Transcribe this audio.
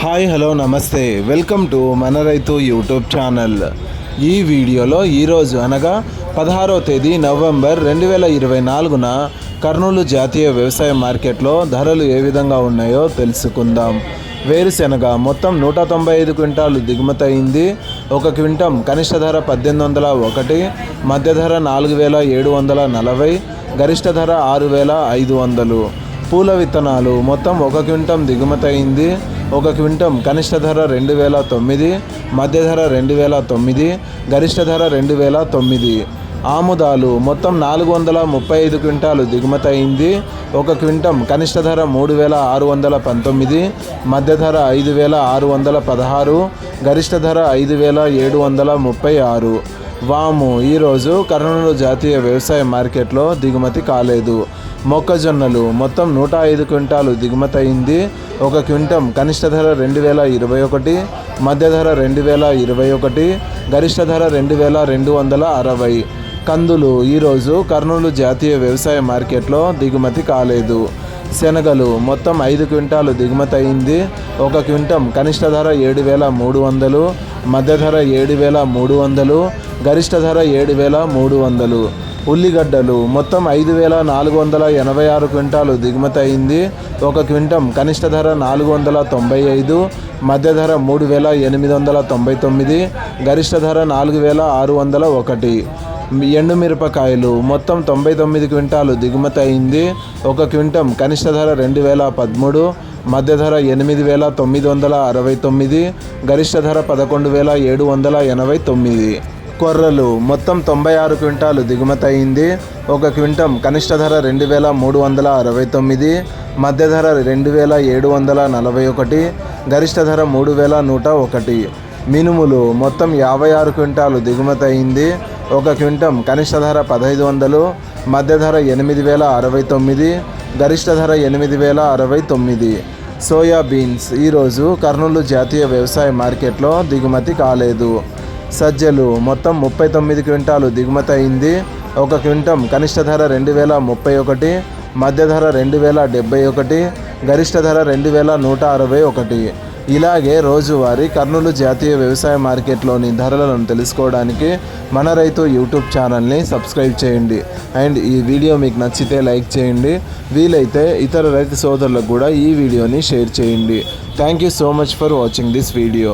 Hi hello namaste. Welcome to మన రైతు YouTube channel. ఈ వీడియోలో ఈరోజు అనగా పదహారో తేదీ నవంబర్ రెండు వేల ఇరవై నాలుగున కర్నూలు జాతీయ వ్యవసాయ మార్కెట్లో ధరలు ఏ విధంగా ఉన్నాయో తెలుసుకుందాం. వేరుశెనగ మొత్తం నూట తొంభై ఐదు క్వింటాలు దిగుమతి అయింది. ఒక క్వింటం కనిష్ట ధర పద్దెనిమిది వందల ఒకటి మధ్య ధర నాలుగు వేల ఏడు వందల నలభై గరిష్ట ధర ఆరు వేల ఐదు వందలు. పూల విత్తనాలు మొత్తం ఒక క్వింటం దిగుమతి అయింది. ఒక క్వింటం కనిష్ట ధర రెండు వేల తొమ్మిది మధ్య ధర రెండు వేల తొమ్మిది గరిష్ట ధర రెండు వేల తొమ్మిది. ఆముదాలు మొత్తం నాలుగు వందల ముప్పై ఐదు క్వింటాలు దిగుమతి అయింది. ఒక క్వింటం కనిష్ట ధర మూడు వేల ఆరు వందల పంతొమ్మిది మధ్య ధర ఐదు వేల ఆరు వందల పదహారు గరిష్ట ధర ఐదు వేల ఏడు వందల ముప్పై ఆరు. వాము ఈరోజు కర్నూలు జాతీయ వ్యవసాయ మార్కెట్లో దిగుమతి కాలేదు. మొక్కజొన్నలు మొత్తం నూట ఐదు క్వింటాలు దిగుమతి అయింది. ఒక క్వింటం కనిష్ట ధర రెండు వేల ఇరవై ఒకటి మధ్య ధర రెండు వేల ఇరవై ఒకటి గరిష్ట ధర రెండు వేల రెండు వందల అరవై. కందులు ఈరోజు కర్నూలు జాతీయ వ్యవసాయ మార్కెట్లో దిగుమతి కాలేదు. శనగలు మొత్తం ఐదు క్వింటాలు దిగుమతి అయింది. ఒక క్వింటం కనిష్ట ధర ఏడు వేల మూడు వందలు మధ్య ధర ఏడు వేల మూడు వందలు గరిష్ట ధర ఏడు వేల మూడు వందలు. ఉల్లిగడ్డలు మొత్తం ఐదు వేల నాలుగు వందల ఎనభై ఆరు క్వింటాలు దిగుమతి అయింది. ఒక క్వింటం కనిష్ట ధర నాలుగు వందల తొంభై ఐదు మధ్య ధర మూడు వేల ఎనిమిది వందల తొంభై తొమ్మిది గరిష్ట ధర నాలుగు వేల ఆరు వందల ఒకటి. ఎండుమిరపకాయలు మొత్తం తొంభై తొమ్మిది క్వింటాలు దిగుమతి అయింది. ఒక క్వింటం కనిష్ట ధర రెండు వేల పదమూడు మధ్య ధర ఎనిమిది వేల తొమ్మిది వందల అరవై తొమ్మిది గరిష్ట ధర పదకొండు వేల ఏడు వందల ఎనభై తొమ్మిది. కొర్రలు. మొత్తం తొంభై ఆరు క్వింటాలు దిగుమతి అయింది. ఒక క్వింటం కనిష్ట ధర రెండు వేల మూడు వందల అరవై తొమ్మిది మధ్య ధర రెండు వేల ఏడు వందల నలభై ఒకటి గరిష్ట ధర మూడు వేల నూట ఒకటి. మినుములు మొత్తం యాభై ఆరు క్వింటాలు దిగుమతి అయింది. ఒక క్వింటం కనిష్ట ధర పదహైదు వందలు మధ్య ధర ఎనిమిది వేల అరవై తొమ్మిది గరిష్ట ధర ఎనిమిది వేల అరవై తొమ్మిది. సోయా బీన్స్ ఈరోజు కర్నూలు జాతీయ వ్యవసాయ మార్కెట్లో దిగుమతి కాలేదు. సజ్జలు. మొత్తం ముప్పై తొమ్మిది క్వింటాలు దిగుమతి అయింది. ఒక క్వింటం కనిష్ట ధర రెండు వేల ముప్పై ఒకటి మధ్య ధర రెండు వేల డెబ్బై ఒకటి గరిష్ట ధర రెండు వేల నూట అరవై ఒకటి. ఇలాగే రోజువారీ కర్నూలు జాతీయ వ్యవసాయ మార్కెట్లోని ధరలను తెలుసుకోవడానికి మన రైతు యూట్యూబ్ ఛానల్ని సబ్స్క్రైబ్ చేయండి. అండ్ ఈ వీడియో మీకు నచ్చితే లైక్ చేయండి. వీలైతే ఇతర రైతు సోదరులకు కూడా ఈ వీడియోని షేర్ చేయండి. Thank you so much for watching this video.